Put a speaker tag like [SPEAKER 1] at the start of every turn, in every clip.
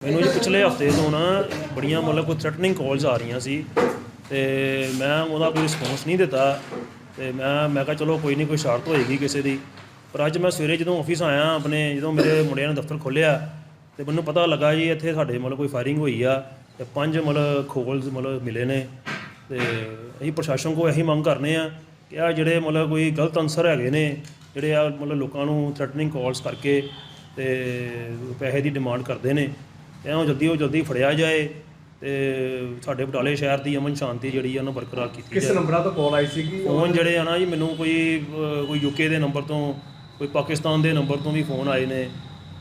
[SPEAKER 1] ਮੈਨੂੰ ਜੀ ਪਿਛਲੇ ਹਫ਼ਤੇ ਤੋਂ ਨਾ ਬੜੀਆਂ ਮਤਲਬ ਕੋਈ ਥ੍ਰੈਟਨਿੰਗ ਕਾਲਸ ਆ ਰਹੀਆਂ ਸੀ ਤੇ ਮੈਂ ਉਹਦਾ ਕੋਈ ਰਿਸਪੌਂਸ ਨਹੀਂ ਦਿੱਤਾ ਤੇ ਮੈਂ ਮੈਂ ਕਿਹਾ ਚਲੋ ਕੋਈ ਨਹੀਂ, ਕੋਈ ਸ਼ਰਤ ਹੋਏਗੀ ਕਿਸੇ ਦੀ। ਪਰ ਅੱਜ ਮੈਂ ਸਵੇਰੇ ਜਦੋਂ ਆਫਿਸ ਆਇਆ, ਆਪਣੇ ਜਦੋਂ ਮੇਰੇ ਮੁੰਡਿਆਂ ਨੇ ਦਫ਼ਤਰ ਖੋਲ੍ਹਿਆ ਤੇ ਮੈਨੂੰ ਪਤਾ ਲੱਗਾ ਜੀ ਇੱਥੇ ਸਾਡੇ ਮਤਲਬ ਕੋਈ ਫਾਇਰਿੰਗ ਹੋਈ ਆ ਤੇ ਪੰਜ ਮਤਲਬ ਖੋਲਸ ਮਤਲਬ ਮਿਲੇ ਨੇ ਤੇ ਅਸੀਂ ਪ੍ਰਸ਼ਾਸਨ ਕੋਲ ਇਹੀ ਮੰਗ ਕਰਨੇ ਆ ਕਿ ਆ ਜਿਹੜੇ ਮਤਲਬ ਕੋਈ ਗਲਤ ਅਨਸਰ ਹੈਗੇ ਨੇ, ਜਿਹੜੇ ਆ ਮਤਲਬ ਲੋਕਾਂ ਨੂੰ ਥ੍ਰੈਟਨਿੰਗ ਕਾਲਸ ਕਰਕੇ ਤੇ ਪੈਸੇ ਦੀ ਡਿਮਾਂਡ ਕਰਦੇ ਨੇ ਤੇ ਉਹ ਜਲਦੀ ਉਹ ਜਲਦੀ ਫੜਿਆ ਜਾਏ ਤੇ ਸਾਡੇ ਬਟਾਲੇ ਸ਼ਹਿਰ ਦੀ ਅਮਨ ਸ਼ਾਂਤੀ ਜਿਹੜੀ ਆ ਉਹਨੂੰ ਬਰਕਰਾਰ ਕੀਤੀ
[SPEAKER 2] ਕਿਸ
[SPEAKER 1] ਜਾਏ।
[SPEAKER 2] ਨੰਬਰਾਂ ਤੋਂ ਕਾਲ ਆਈ ਸੀਗੀ?
[SPEAKER 1] ਫੋਨ ਜਿਹੜੇ ਆ ਨਾ ਜੀ ਮੈਨੂੰ ਕੋਈ ਅਹ, ਕੋਈ ਯੂਕੇ ਦੇ ਨੰਬਰ ਤੋਂ ਕੋਈ ਪਾਕਿਸਤਾਨ ਦੇ ਨੰਬਰ ਤੋਂ ਵੀ ਫੋਨ ਆਏ ਨੇ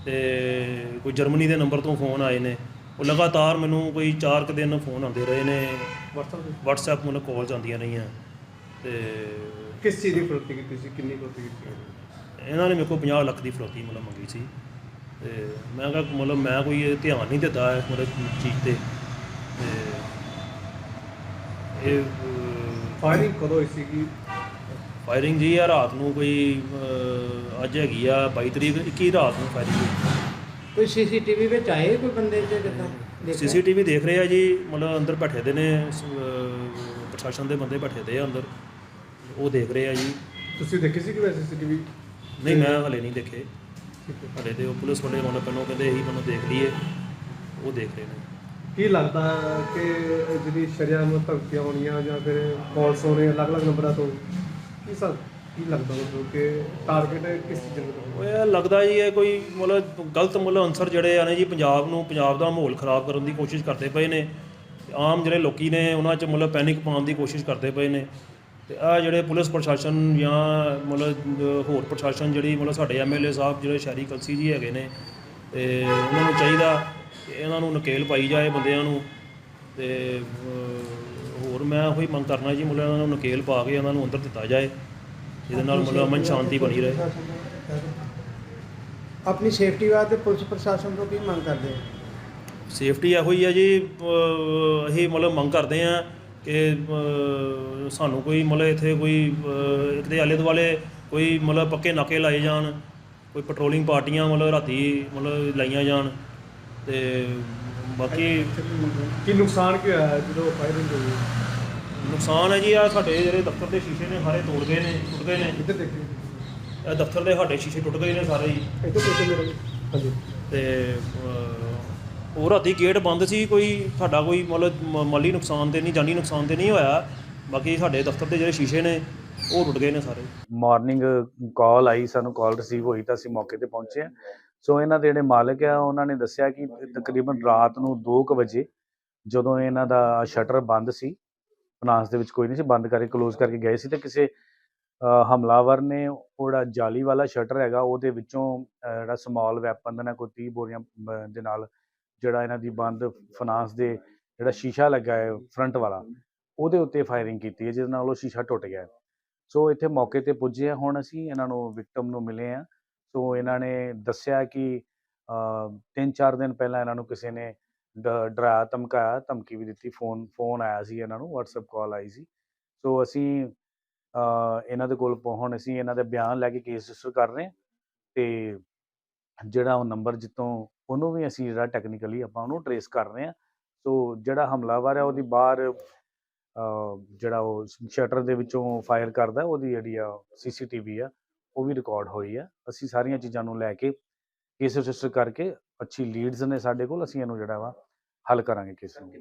[SPEAKER 1] ਤੇ ਕੋਈ ਜਰਮਨੀ ਦੇ ਨੰਬਰ ਤੋਂ ਫੋਨ ਆਏ ਨੇ। ਉਹ ਲਗਾਤਾਰ ਮੈਨੂੰ ਕੋਈ 4 ਕੁ ਦਿਨ ਫੋਨ ਆਉਂਦੇ ਰਹੇ ਨੇ।
[SPEAKER 2] WhatsApp ਤੇ?
[SPEAKER 1] WhatsApp ਮੈਨੂੰ ਕਾਲਸ ਆਉਂਦੀਆਂ ਰਹੀਆਂ। ਤੇ
[SPEAKER 2] ਕਿਸ ਚੀਜ਼ ਦੀ ਫਰੋਤੀ ਕੀਤੀ ਸੀ? ਕਿੰਨੀ ਫਰੋਤੀ ਕੀਤੀ
[SPEAKER 1] ਇਹਨਾਂ ਨੇ ਮੇਰੇ ਕੋਲ 50 ਲੱਖ ਦੀ ਫਰੋਤੀ ਮਤਲਬ ਮੰਗੀ ਸੀ। ਤੇ ਮੈਂ ਕਿਹਾ ਮਤਲਬ ਮੈਂ ਕੋਈ ਇਹ ਧਿਆਨ ਨਹੀਂ ਦਿੱਤਾ ਇਸ ਮਤਲਬ ਚੀਜ਼ ਤੇ ਤੇ ਇਹ
[SPEAKER 2] ਫਾਇਰਿੰਗ ਕਦੋਂ ਹੋਈ ਸੀਗੀ?
[SPEAKER 1] ਫਾਇਰਿੰਗ ਜੀ ਆ ਰਾਤ ਨੂੰ ਕੋਈ ਅਹ, ਅੱਜ ਹੈਗੀ ਆ 22 ਤਰੀਕ 21 ਰਾਤ ਨੂੰ ਫਾਇਰਿੰਗ ਹੋਈ।
[SPEAKER 3] ਕੋਈ ਸੀਸੀਟੀਵੀ ਵਿੱਚ ਆਏ ਕੋਈ ਬੰਦੇ ਜੇ ਕਿਦਾਂ?
[SPEAKER 1] ਸੀਸੀਟੀਵੀ ਦੇਖ ਰਹੇ ਆ ਜੀ ਮਤਲਬ ਅੰਦਰ ਬੈਠੇ ਦੇ ਨੇ ਸ- ਅਹ, ਪ੍ਰਸ਼ਾਸਨ ਦੇ ਬੰਦੇ ਬੈਠੇ ਦੇ ਆ ਅੰਦਰ। ਉਹ ਦੇਖ ਰਹੇ ਆ ਜੀ।
[SPEAKER 2] ਤੁਸੀਂ ਦੇਖੀ ਸੀ ਕਿ ਵੈਸੇ ਸੀਸੀਟੀਵੀ?
[SPEAKER 1] ਨਹੀਂ ਮੈਂ ਹਲੇ ਨਹੀਂ ਦੇਖੇ। ਹਲੇ ਤੇ ਉਹ ਪੁਲਿਸ ਵਾਲੇ ਮਤਲਬ ਪਹਿਲਾਂ ਕਹਿੰਦੇ ਇਹੀ ਮੈਨੂੰ ਦੇਖ ਲਈਏ। ਉਹ ਦੇਖ ਰਹੇ ਨੇ।
[SPEAKER 2] ਕੀ ਲੱਗਦਾ ਹੈ ਕਿ ਜਿਹੜੀ ਸ਼ਰਿਆਮ ਧਮਕੀਆਂ ਹੋਣੀਆਂ ਜਾਂ ਫਿਰ ਕਾਲਸ ਹੋਣੇ ਅਲੱਗ-ਅਲੱਗ ਨੰਬਰਾਂ ਤੋਂ ਕੀ ਸਰ ਕੀ ਲੱਗਦਾ ਤੁਹਾਨੂੰ ਕਿ ਟਾਰਗੇਟ ਕਿਸ ਚੀਜ਼ ਦਾ
[SPEAKER 1] ਉਹ ਇਹ ਲੱਗਦਾ ਜੀ ਇਹ ਕੋਈ ਮਤਲਬ ਗਲਤ ਮਤਲਬ ਅਨਸਰ ਜਿਹੜੇ ਆ ਨੇ ਜੀ ਪੰਜਾਬ ਨੂੰ ਪੰਜਾਬ ਦਾ ਮਾਹੌਲ ਖਰਾਬ ਕਰਨ ਦੀ ਕੋਸ਼ਿਸ਼ ਕਰਦੇ ਪਏ ਨੇ। ਆਮ ਜਿਹੜੇ ਲੋਕੀ ਨੇ ਉਹਨਾਂ 'ਚ ਮਤਲਬ ਪੈਨਿਕ ਪਾਉਣ ਦੀ ਕੋਸ਼ਿਸ਼ ਕਰਦੇ ਪਏ ਨੇ। ਤੇ ਆ ਜਿਹੜੇ ਪੁਲਿਸ ਪ੍ਰਸ਼ਾਸਨ ਜਾਂ ਮਤਲਬ ਹੋਰ ਪ੍ਰਸ਼ਾਸਨ ਜਿਹੜੀ ਮਤਲਬ ਸਾਡੇ ਐਮਐਲਏ ਸਾਹਿਬ ਜਿਹੜੇ ਸ਼ਹਿਰੀ ਕਲਸੀ ਜੀ ਹੈਗੇ ਨੇ ਤੇ ਉਹਨਾਂ ਨੂੰ ਚਾਹੀਦਾ ਕਿ ਇਹਨਾਂ ਨੂੰ ਨਕੇਲ ਪਾਈ ਜਾਏ ਬੰਦਿਆਂ ਨੂੰ। ਤੇ ਹੋਰ ਮੈਂ ਉਹੀ ਮੰਗ ਕਰਨਾ ਜੀ ਮਤਲਬ ਇਹਨਾਂ ਨੂੰ ਨਕੇਲ ਪਾ ਕੇ ਇਹਨਾਂ ਨੂੰ ਅੰਦਰ ਦਿੱਤਾ ਜਾਏ ਜਿਹਦੇ ਨਾਲ ਮਤਲਬ ਅਮਨ ਸ਼ਾਂਤੀ ਬਣੀ ਰਹੇ।
[SPEAKER 3] ਆਪਣੀ ਸੇਫਟੀ ਵਾਸਤੇ ਪੁਲਿਸ ਪ੍ਰਸ਼ਾਸਨ ਤੋਂ ਕੀ ਮੰਗ ਕਰਦੇ ਆ
[SPEAKER 1] ਸੇਫਟੀ ਇਹੋ ਹੀ ਆ ਜੀ ਅਸੀਂ ਮਤਲਬ ਮੰਗ ਕਰਦੇ ਆ ਕਿ ਸਾਨੂੰ ਕੋਈ ਮਤਲਬ ਇੱਥੇ ਕੋਈ ਦੇ ਆਲੇ ਦੁਆਲੇ ਕੋਈ ਮਤਲਬ ਪੱਕੇ ਨਾਕੇ ਲਾਏ ਜਾਣ ਕੋਈ ਪੈਟਰੋਲਿੰਗ ਪਾਰਟੀਆਂ ਮਤਲਬ ਰਾਤੀ ਮਤਲਬ ਲਾਈਆਂ ਜਾਣ ਤੇ ਬਾਕੀ
[SPEAKER 2] ਕੀ ਨੁਕਸਾਨ ਕੀ ਹੋਇਆ ਜਦੋਂ ਫਾਇਰਿੰਗ ਹੋਈ?
[SPEAKER 1] ਨੁਕਸਾਨ ਹੈ ਜੀ ਆ ਸਾਡੇ ਜਿਹੜੇ ਦਫ਼ਤਰ ਦੇ ਸ਼ੀਸ਼ੇ ਨੇ ਸਾਰੇ ਤੋੜ ਗਏ ਨੇ ਟੁੱਟ ਗਏ ਨੇ।
[SPEAKER 2] ਇੱਧਰ ਦੇਖੀ?
[SPEAKER 1] ਇਹ ਦਫ਼ਤਰ ਦੇ ਸਾਡੇ ਸ਼ੀਸ਼ੇ ਟੁੱਟ ਗਏ ਨੇ ਸਾਰੇ ਹੀ।
[SPEAKER 2] ਇੱਧਰ ਦੇਖੋ ਮੇਰੇ। ਹਾਂਜੀ
[SPEAKER 1] ਤੇ ਉਹ ਰਾਤੀ ਗੇਟ ਬੰਦ ਸੀ ਕੋਈ ਸਾਡਾ ਕੋਈ ਮਤਲਬ ਮਾਲੀ ਨੁਕਸਾਨ ਤੇ ਨਹੀਂ ਜਾਨੀ ਨੁਕਸਾਨ ਤੇ ਨਹੀਂ ਹੋਇਆ। ਬਾਕੀ ਸਾਡੇ ਦਫ਼ਤਰ ਦੇ ਜਿਹੜੇ ਸ਼ੀਸ਼ੇ ਨੇ ਉਹ ਟੁੱਟ ਗਏ ਨੇ ਸਾਰੇ।
[SPEAKER 4] ਮਾਰਨਿੰਗ ਕਾਲ ਆਈ ਸਾਨੂੰ ਕਾਲ ਰਿਸੀਵ ਹੋਈ ਤਾਂ ਅਸੀਂ ਮੌਕੇ ਤੇ ਪਹੁੰਚੇ ਹਾਂ। ਸੋ ਇਹਨਾਂ ਦੇ ਜਿਹੜੇ ਮਾਲਕ ਆ ਉਹਨਾਂ ਨੇ ਦੱਸਿਆ ਕਿ ਤਕਰੀਬਨ ਰਾਤ ਨੂੰ 2:00 ਵਜੇ ਜਦੋਂ ਇਹਨਾਂ ਦਾ ਸ਼ਟਰ ਬੰਦ ਸੀ ਫਨਾਂਸ ਦੇ ਵਿੱਚ ਕੋਈ ਨਹੀਂ ਸੀ ਬੰਦ ਕਰਕੇ ਕਲੋਜ਼ ਕਰਕੇ ਗਏ ਸੀ ਤੇ ਕਿਸੇ ਹਮਲਾਵਰ ਨੇ ਉਹ ਜਿਹੜਾ ਜਾਲੀ ਵਾਲਾ ਸ਼ਟਰ ਹੈਗਾ ਉਹਦੇ ਵਿੱਚੋਂ ਅ, ਜਿਹੜਾ ਸਮਾਲ ਵੈਪਨ ਦੇ ਨਾਲ ਕੋਈ 30 ਬੋਰੀਆਂ ਦੇ ਨਾਲ ਜਿਹੜਾ ਇਹਨਾਂ ਦੀ ਬੰਦ ਫਨਾਂਸ ਦੇ ਜਿਹੜਾ ਸ਼ੀਸ਼ਾ ਲੱਗਾ ਹੈ ਫਰੰਟ ਵਾਲਾ, ਉਹਦੇ ਉੱਤੇ ਫਾਇਰਿੰਗ ਕੀਤੀ ਹੈ ਜਿਸ ਨਾਲ ਉਹ ਸ਼ੀਸ਼ਾ ਟੁੱਟ ਗਿਆ ਸੋ ਇੱਥੇ ਮੌਕੇ ਤੇ ਪੁੱਜੇ ਆ ਹੁਣ ਅਸੀਂ ਇਹਨਾਂ ਨੂੰ ਵਿਕਟਮ ਨੂੰ ਮਿਲੇ ਆ ਸੋ ਇਹਨਾਂ ਨੇ ਦੱਸਿਆ ਕਿ ਤਿੰਨ ਚਾਰ ਦਿਨ ਪਹਿਲਾਂ ਇਹਨਾਂ ਨੂੰ ਕਿਸੇ ਨੇ ਡ- ਡਰਾਇਆ, ਧਮਕਾਇਆ, ਧਮਕੀ ਵੀ ਦਿੱਤੀ ਫੋਨ ਫੋਨ ਆਇਆ ਸੀ ਇਹਨਾਂ ਨੂੰ, WhatsApp ਕਾਲ ਆਈ ਸੀ। ਸੋ ਅਸੀਂ ਇਹਨਾਂ ਦੇ ਕੋਲ ਪਹੁੰਚ ਅਸੀਂ ਇਹਨਾਂ ਦੇ ਬਿਆਨ ਲੈ ਕੇ ਕੇਸ ਰਜਿਸਟਰ ਕਰ ਰਹੇ ਹਾਂ ਤੇ ਜਿਹੜਾ ਉਹ ਨੰਬਰ ਜਿੱਤੋਂ ਉਹਨੂੰ ਵੀ ਅਸੀਂ ਜਿਹੜਾ ਟੈਕਨੀਕਲੀ ਆਪਾਂ ਉਹਨੂੰ ਟਰੇਸ ਕਰ ਰਹੇ ਹਾਂ। ਸੋ ਜਿਹੜਾ ਹਮਲਾਵਰ ਹੈ ਉਹਦੀ ਬਾਹਰ ਜਿਹੜਾ ਉਹ ਸ਼ਟਰ ਦੇ ਵਿੱਚੋਂ ਫਾਇਰ ਕਰਦਾ ਉਹਦੀ ਜਿਹੜੀ ਆ ਸੀਸੀਟੀਵੀ ਆ ਉਹ ਵੀ ਰਿਕਾਰਡ ਹੋਈ ਆ। ਅਸੀਂ ਸਾਰੀਆਂ ਚੀਜ਼ਾਂ ਨੂੰ ਲੈ ਕੇ ਕੇਸ ਰਜਿਸਟਰ ਕਰਕੇ ਅੱਛੀ ਲੀਡਸ ਨੇ ਸਾਡੇ ਕੋਲ ਅਸੀਂ ਇਹਨੂੰ ਜਿਹੜਾ ਵਾ ਹੱਲ ਕਰਾਂਗੇ ਕੇਸ ਨੂੰ।